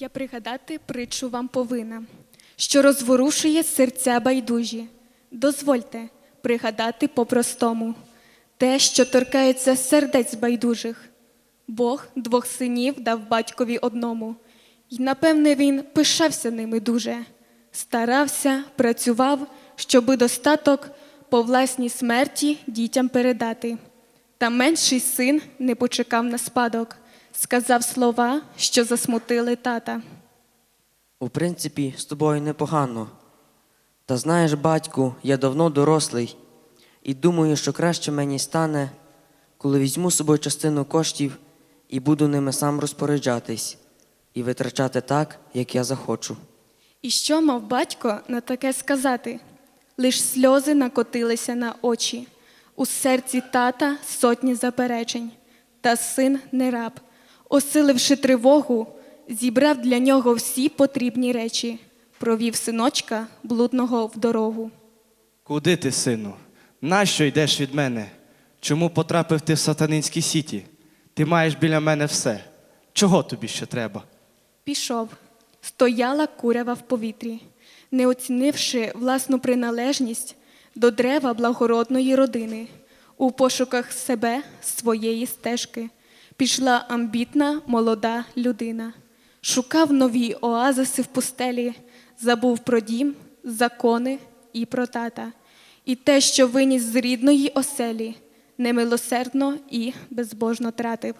Я пригадати притчу вам повинна, що розворушує серця байдужі. Дозвольте пригадати по-простому те, що торкається сердець байдужих. Бог двох синів дав батькові одному, І, напевне, він пишався ними дуже, старався, працював, щоби достаток по власній смерті дітям передати. Та менший син не почекав на спадок, сказав слова, що засмутили тата. У принципі, з тобою непогано. Та знаєш, батьку, я давно дорослий, і думаю, що краще мені стане, коли візьму з собою частину коштів і буду ними сам розпоряджатись і витрачати так, як я захочу. І що мав батько на таке сказати? Лиш сльози накотилися на очі. У серці тата сотні заперечень, та син не раб, осиливши тривогу, зібрав для нього всі потрібні речі, провів синочка блудного в дорогу. Куди ти, сину? Нащо йдеш від мене? Чому потрапив ти в сатанинські сіті? Ти маєш біля мене все. Чого тобі ще треба? Пішов, стояла курява в повітрі, не оцінивши власну приналежність до дерева благородної родини. У пошуках себе, своєї стежки, пішла амбітна молода людина. Шукав нові оазиси в пустелі, забув про дім, закони і про тата, і те, що виніс з рідної оселі, немилосердно і безбожно тратив.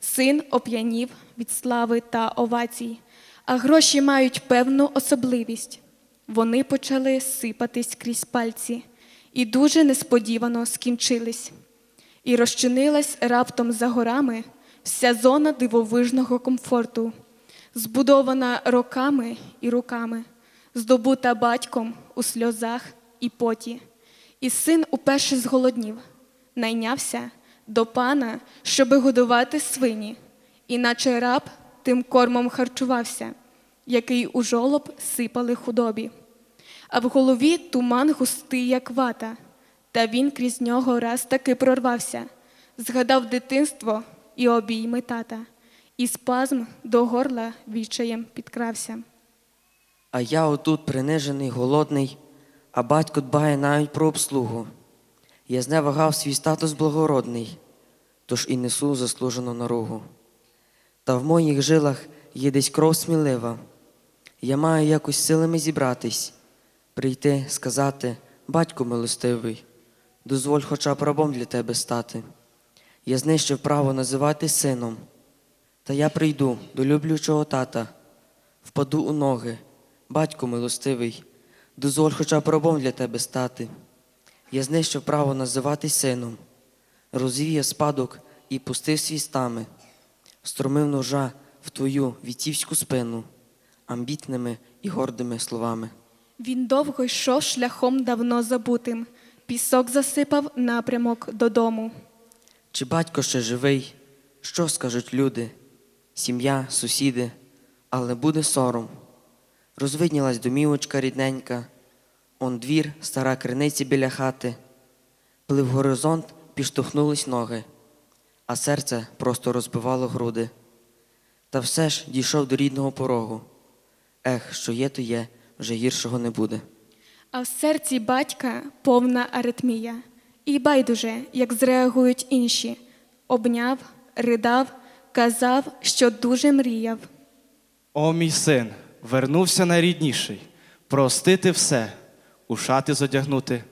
Син оп'янів від слави та овацій, а гроші мають певну особливість. Вони почали сипатись крізь пальці і дуже несподівано скінчились. І розчинилась раптом за горами вся зона дивовижного комфорту, збудована роками і руками, здобута батьком у сльозах і поті. І син уперше зголоднів, найнявся до пана, щоби годувати свині, іначе раб тим кормом харчувався, який у жолоб сипали худобі. А в голові туман густий, як вата, та він крізь нього раз таки прорвався, згадав дитинство і обійми тата, і спазм до горла відчаєм підкрався. А я отут принижений, голодний, а батько дбає навіть про обслугу. Я зневагав свій статус благородний, тож і несу заслужену наругу. Та в моїх жилах є десь кров смілива. Я маю якось силами зібратись, прийти, сказати, батько милостивий, дозволь хоча б рабом для тебе стати. Я знищив право називати сином. Та я прийду до люблючого тата, впаду у ноги, батько милостивий, дозволь хоча б рабом для тебе стати. Я знищив право називати сином, розвіяв спадок і пустив свій стами, струмив ножа в твою вітівську спину, амбітними і гордими словами. Він довго йшов шляхом давно забутим, пісок засипав напрямок додому. Чи батько ще живий? Що скажуть люди? Сім'я, сусіди, але буде сором. Розвиднілась домівочка рідненька, он двір, стара криниця біля хати. Плив горизонт, підштовхнулись ноги, а серце просто розбивало груди. Та все ж дійшов до рідного порогу. Ех, що є, то є, вже гіршого не буде. А в серці батька повна аритмія. І байдуже, як зреагують інші. Обняв, ридав, казав, що дуже мріяв. О, мій син, вернувся найрідніший, простити все, у шати зодягнути,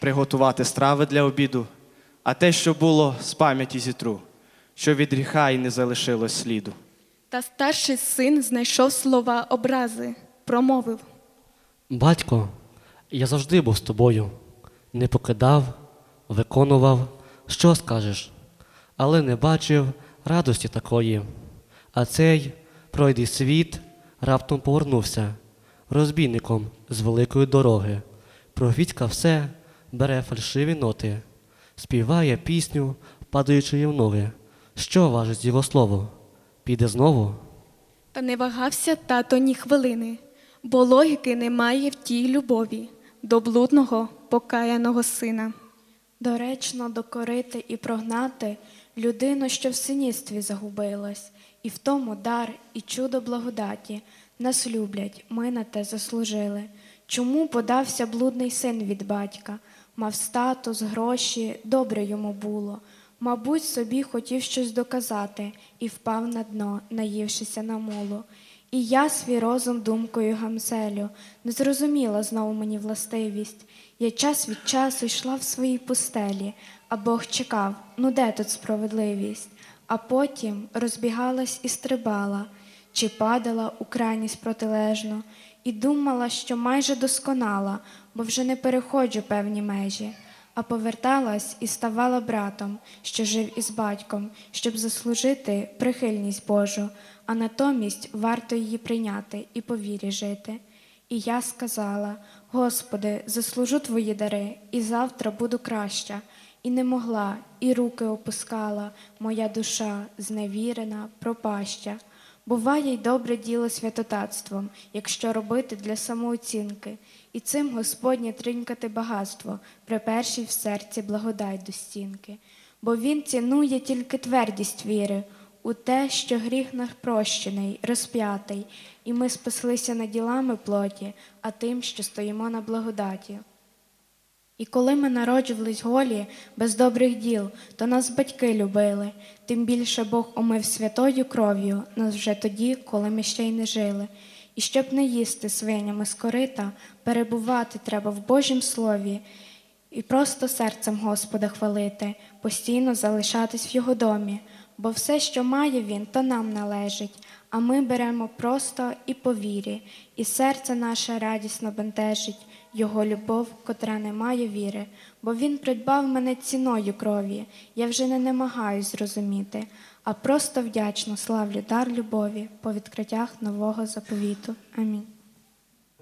приготувати страви для обіду, а те, що було, з пам'яті зітру, що від гріха й не залишилось сліду. Та старший син знайшов слова образи, промовив. Батько, я завжди був з тобою, не покидав, виконував, що скажеш, але не бачив радості такої. А цей пройдий світ раптом повернувся розбійником з великої дороги. Провідька все бере фальшиві ноти, співає пісню, падаючи в ноги. Що важить його слово? Піде знову? Та не вагався тато ні хвилини, бо логіки немає в тій любові до блудного покаяного сина. Доречно докорити і прогнати людину, що в синівстві загубилась, і в тому дар і чудо благодаті. Нас люблять, ми на те заслужили. Чому подався блудний син від батька? Мав статус, гроші, добре йому було. Мабуть, собі хотів щось доказати і впав на дно, наївшися на молу. І я свій розум думкою гамселю, не зрозуміла знову мені властивість. Я час від часу йшла в своїй пустелі, а Бог чекав, ну де тут справедливість? А потім розбігалась і стрибала, чи падала у крайність протилежну, і думала, що майже досконала, бо вже не переходжу певні межі. А поверталась і ставала братом, що жив із батьком, щоб заслужити прихильність Божу, а натомість варто її прийняти і по вірі жити. І я сказала: Господи, заслужу твої дари, і завтра буду краща. І не могла, і руки опускала, моя душа зневірена, пропаща. Буває й добре діло святотатством, якщо робити для самооцінки, і цим Господнє тринькати багатство, при першій в серці благодать до стінки. Бо Він цінує тільки твердість віри у те, що гріх наш прощений, розп'ятий, і ми спаслися не ділами плоті, а тим, що стоїмо на благодаті. І коли ми народжувались голі, без добрих діл, то нас батьки любили, тим більше Бог омив святою кров'ю нас вже тоді, коли ми ще й не жили. І щоб не їсти свинями з корита, перебувати треба в Божім слові і просто серцем Господа хвалити, постійно залишатись в його домі, бо все, що має він, то нам належить, а ми беремо просто і по вірі, і серце наше радісно бентежить, його любов, котра не має віри, бо він придбав мене ціною крові. Я вже не намагаюсь зрозуміти, а просто вдячно славлю дар любові по відкриттях нового заповіту. Амінь.